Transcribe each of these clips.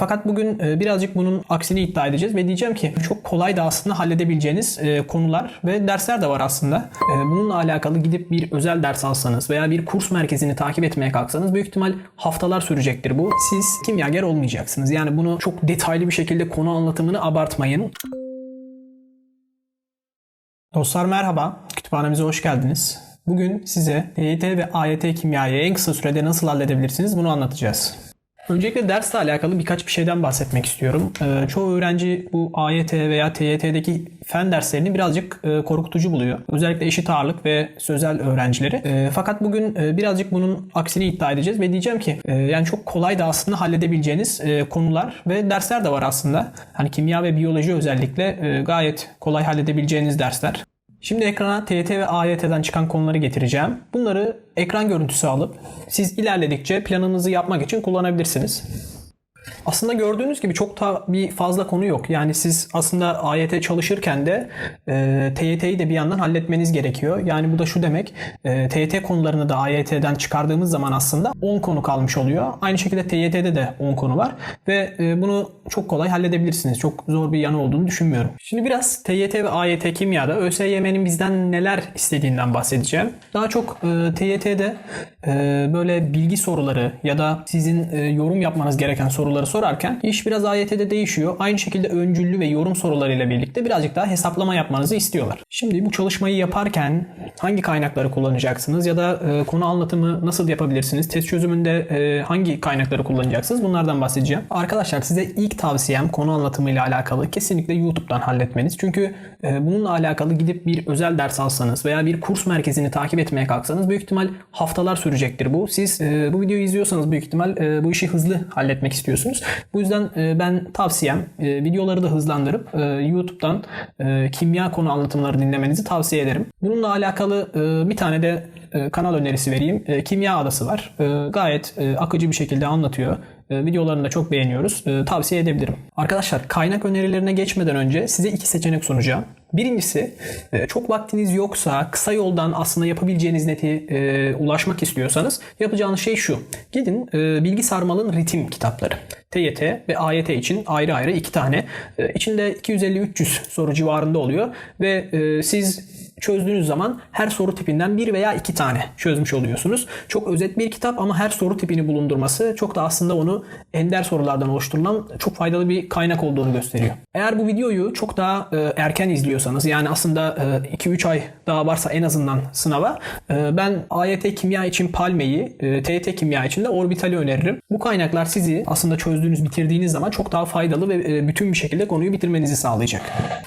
fakat bugün e, birazcık bunun aksini iddia edeceğiz ve diyeceğim ki çok kolay da aslında halledebileceğiniz e, konular ve dersler de var aslında. E, bununla alakalı gidip bir özel ders alsanız veya bir kurs merkezini takip etmeye kalksanız büyük ihtimal haftalar sürecektir bu. Siz kimyager olmayacaksınız. Yani bunu çok detaylı bir şekilde konu anlatımını abartmayın. Dostlar merhaba, kütüphanemize hoş geldiniz. Bugün size TYT ve AYT kimyayı en kısa sürede nasıl halledebilirsiniz bunu anlatacağız. Öncelikle dersle alakalı birkaç bir şeyden bahsetmek istiyorum. Ee, çoğu öğrenci bu AYT veya TYT'deki fen derslerini birazcık e, korkutucu buluyor. Özellikle eşit ağırlık ve sözel öğrencileri. E, fakat bugün e, birazcık bunun aksini iddia edeceğiz ve diyeceğim ki yani çok kolay da aslında halledebileceğiniz konular ve dersler de var aslında. Hani kimya ve biyoloji özellikle gayet kolay halledebileceğiniz dersler. Şimdi ekrana TYT ve AYT'den çıkan konuları getireceğim. Bunları ekran görüntüsü alıp siz ilerledikçe planınızı yapmak için kullanabilirsiniz. Aslında gördüğünüz gibi çok da bir fazla konu yok. Yani siz aslında AYT çalışırken de e, TYT'yi de bir yandan halletmeniz gerekiyor. Yani bu da şu demek. E, TYT konularını da AYT'den çıkardığımız zaman aslında 10 konu kalmış oluyor. Aynı şekilde TYT'de de 10 konu var. Ve e, bunu çok kolay halledebilirsiniz. Çok zor bir yanı olduğunu düşünmüyorum. Şimdi biraz TYT ve AYT kimyada ÖSYM'nin bizden neler istediğinden bahsedeceğim. Daha çok e, TYT'de e, böyle bilgi soruları ya da sizin e, yorum yapmanız gereken soruları sorarken iş biraz AYT'de değişiyor. Aynı şekilde öncüllü ve yorum sorularıyla birlikte birazcık daha hesaplama yapmanızı istiyorlar. Şimdi bu çalışmayı yaparken hangi kaynakları kullanacaksınız ya da e, konu anlatımı nasıl yapabilirsiniz? Test çözümünde e, hangi kaynakları kullanacaksınız? Bunlardan bahsedeceğim. Arkadaşlar size ilk tavsiyem konu anlatımıyla alakalı kesinlikle YouTube'dan halletmeniz. Çünkü e, bununla alakalı gidip bir özel ders alsanız veya bir kurs merkezini takip etmeye kalksanız büyük ihtimal haftalar sürecektir bu. Siz e, bu videoyu izliyorsanız büyük ihtimal e, bu işi hızlı halletmek istiyorsunuz. Bu yüzden e, ben tavsiyem e, videoları da hızlandırıp e, YouTube'dan kimya konu anlatımları dinlemenizi tavsiye ederim. Bununla alakalı bir tane de kanal önerisi vereyim. Kimya Adası var. Gayet akıcı bir şekilde anlatıyor. Videolarını da çok beğeniyoruz. Tavsiye edebilirim. Arkadaşlar kaynak önerilerine geçmeden önce size iki seçenek sunacağım. Birincisi e, çok vaktiniz yoksa kısa yoldan aslında yapabileceğiniz neti e, ulaşmak istiyorsanız yapacağınız şey şu. Gidin e, Bilgi Sarmal'ın ritim kitapları. TYT ve AYT için ayrı ayrı iki tane. E, içinde 250-300 soru civarında oluyor ve e, siz çözdüğünüz zaman her soru tipinden bir veya iki tane çözmüş oluyorsunuz. Çok özet bir kitap ama her soru tipini bulundurması çok da aslında onu ender sorulardan oluşturulan çok faydalı bir kaynak olduğunu gösteriyor. Eğer bu videoyu çok daha e, erken izliyorsanız yani aslında e, 2-3 ay daha varsa en azından sınava e, ben AYT kimya için Palme'yi, e, TYT kimya için de Orbital'i öneririm. Bu kaynaklar sizi aslında çözdüğünüz, bitirdiğiniz zaman çok daha faydalı ve e, bütün bir şekilde konuyu bitirmenizi sağlayacak.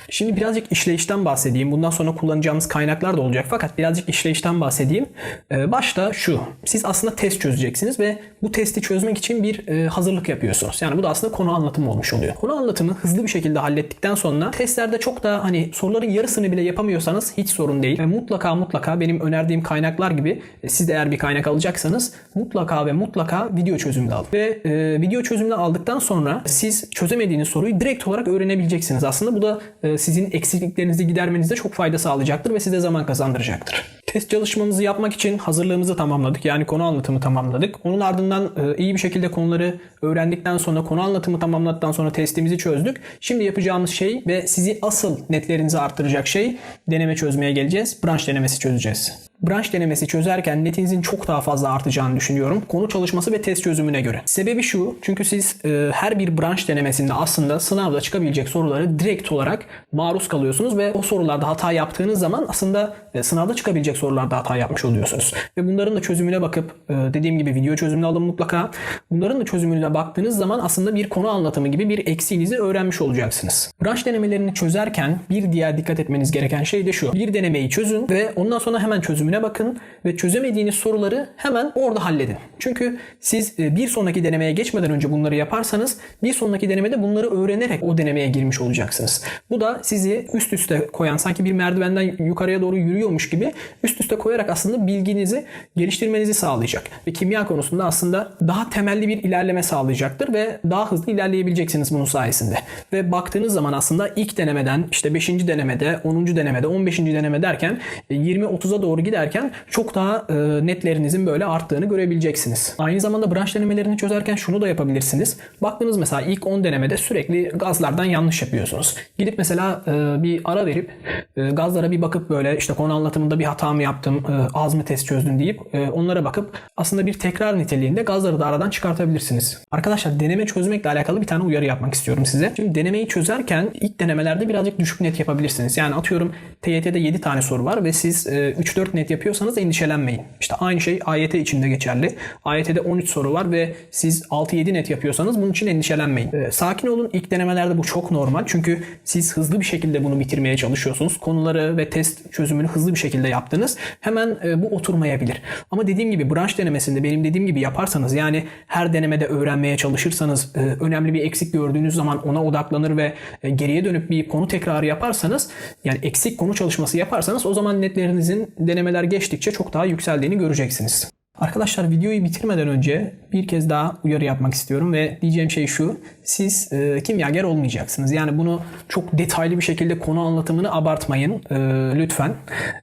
Şimdi birazcık işleyişten bahsedeyim. Bundan sonra kullanacağımız kaynaklar da olacak. Fakat birazcık işleyişten bahsedeyim. Ee, başta şu. Siz aslında test çözeceksiniz ve bu testi çözmek için bir e, hazırlık yapıyorsunuz. Yani bu da aslında konu anlatımı olmuş oluyor. Konu anlatımı hızlı bir şekilde hallettikten sonra testlerde çok da hani soruların yarısını bile yapamıyorsanız hiç sorun değil. Ve mutlaka mutlaka benim önerdiğim kaynaklar gibi e, siz de eğer bir kaynak alacaksanız mutlaka ve mutlaka video çözümünü alın. Ve e, video çözümünü aldıktan sonra siz çözemediğiniz soruyu direkt olarak öğrenebileceksiniz. Aslında bu da sizin eksikliklerinizi gidermenize çok fayda sağlayacaktır ve size zaman kazandıracaktır. Test çalışmamızı yapmak için hazırlığımızı tamamladık. Yani konu anlatımı tamamladık. Onun ardından e, iyi bir şekilde konuları öğrendikten sonra konu anlatımı tamamladıktan sonra testimizi çözdük. Şimdi yapacağımız şey ve sizi asıl netlerinizi arttıracak şey deneme çözmeye geleceğiz. Branş denemesi çözeceğiz. Branş denemesi çözerken netinizin çok daha fazla artacağını düşünüyorum. Konu çalışması ve test çözümüne göre. Sebebi şu. Çünkü siz e, her bir branş denemesinde aslında sınavda çıkabilecek soruları direkt olarak maruz kalıyorsunuz ve o sorularda hata yaptığınız zaman aslında e, sınavda çıkabilecek sorularda hata yapmış oluyorsunuz. Ve bunların da çözümüne bakıp e, dediğim gibi video çözümünü alın mutlaka. Bunların da çözümüne baktığınız zaman aslında bir konu anlatımı gibi bir eksiğinizi öğrenmiş olacaksınız. Branş denemelerini çözerken bir diğer dikkat etmeniz gereken şey de şu. Bir denemeyi çözün ve ondan sonra hemen çözümüne bakın ve çözemediğiniz soruları hemen orada halledin. Çünkü siz e, bir sonraki denemeye geçmeden önce bunları yaparsanız bir sonraki denemede bunları öğrenerek o denemeye girmiş olacaksınız. Bu da sizi üst üste koyan sanki bir merdivenden yukarıya doğru yürüyormuş gibi üst üste koyarak aslında bilginizi geliştirmenizi sağlayacak. Ve kimya konusunda aslında daha temelli bir ilerleme sağlayacak sağlayacaktır ve daha hızlı ilerleyebileceksiniz bunun sayesinde. Ve baktığınız zaman aslında ilk denemeden işte 5. denemede, 10. denemede, 15. deneme derken e, 20-30'a doğru giderken çok daha e, netlerinizin böyle arttığını görebileceksiniz. Aynı zamanda branş denemelerini çözerken şunu da yapabilirsiniz. Baktınız mesela ilk 10 denemede sürekli gazlardan yanlış yapıyorsunuz. Gidip mesela e, bir ara verip e, gazlara bir bakıp böyle işte konu anlatımında bir hata mı yaptım, e, az mı test çözdüm deyip e, onlara bakıp aslında bir tekrar niteliğinde gazları da aradan çıkartabilirsiniz. Arkadaşlar deneme çözmekle alakalı bir tane uyarı yapmak istiyorum size. Şimdi denemeyi çözerken ilk denemelerde birazcık düşük net yapabilirsiniz. Yani atıyorum TYT'de 7 tane soru var ve siz e, 3-4 net yapıyorsanız endişelenmeyin. İşte aynı şey AYT için de geçerli. AYT'de 13 soru var ve siz 6-7 net yapıyorsanız bunun için endişelenmeyin. E, sakin olun. İlk denemelerde bu çok normal. Çünkü siz hızlı bir şekilde bunu bitirmeye çalışıyorsunuz. Konuları ve test çözümünü hızlı bir şekilde yaptınız. Hemen e, bu oturmayabilir. Ama dediğim gibi branş denemesinde benim dediğim gibi yaparsanız yani her denemede öğrenmeye çalışırsanız e, önemli bir eksik gördüğünüz zaman ona odaklanır ve e, geriye dönüp bir konu tekrarı yaparsanız yani eksik konu çalışması yaparsanız o zaman netlerinizin denemeler geçtikçe çok daha yükseldiğini göreceksiniz. Arkadaşlar videoyu bitirmeden önce bir kez daha uyarı yapmak istiyorum ve diyeceğim şey şu. Siz e, kimyager olmayacaksınız. Yani bunu çok detaylı bir şekilde konu anlatımını abartmayın e, lütfen.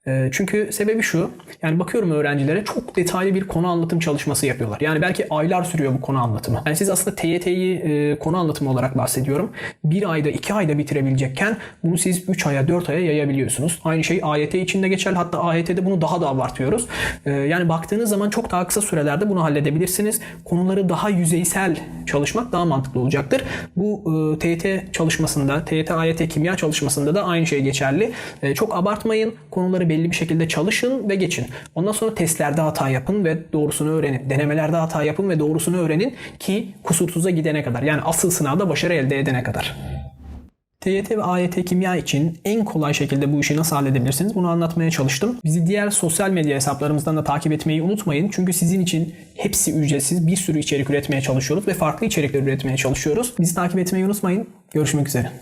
E, çünkü sebebi şu. Yani bakıyorum öğrencilere çok detaylı bir konu anlatım çalışması yapıyorlar. Yani belki aylar sürüyor bu konu anlatımı. Yani siz aslında TYT'yi e, konu anlatımı olarak bahsediyorum. Bir ayda iki ayda bitirebilecekken bunu siz 3 aya 4 aya yayabiliyorsunuz. Aynı şey AYT için de geçerli. Hatta AYT'de bunu daha da abartıyoruz. E, yani baktığınız zaman çok daha kısa sürelerde bunu halledebilirsiniz. Konuları daha yüzeysel çalışmak daha mantıklı olacaktır. Bu e, TYT çalışmasında, TYT AYT kimya çalışmasında da aynı şey geçerli. E, çok abartmayın. Konuları belli bir şekilde çalışın ve geçin. Ondan sonra testlerde hata yapın ve doğrusunu öğrenin. Denemelerde hata yapın ve doğrusunu öğrenin ki kusursuza gidene kadar. Yani asıl sınavda başarı elde edene kadar. TYT ve AYT kimya için en kolay şekilde bu işi nasıl halledebilirsiniz bunu anlatmaya çalıştım. Bizi diğer sosyal medya hesaplarımızdan da takip etmeyi unutmayın. Çünkü sizin için hepsi ücretsiz bir sürü içerik üretmeye çalışıyoruz ve farklı içerikler üretmeye çalışıyoruz. Bizi takip etmeyi unutmayın. Görüşmek üzere.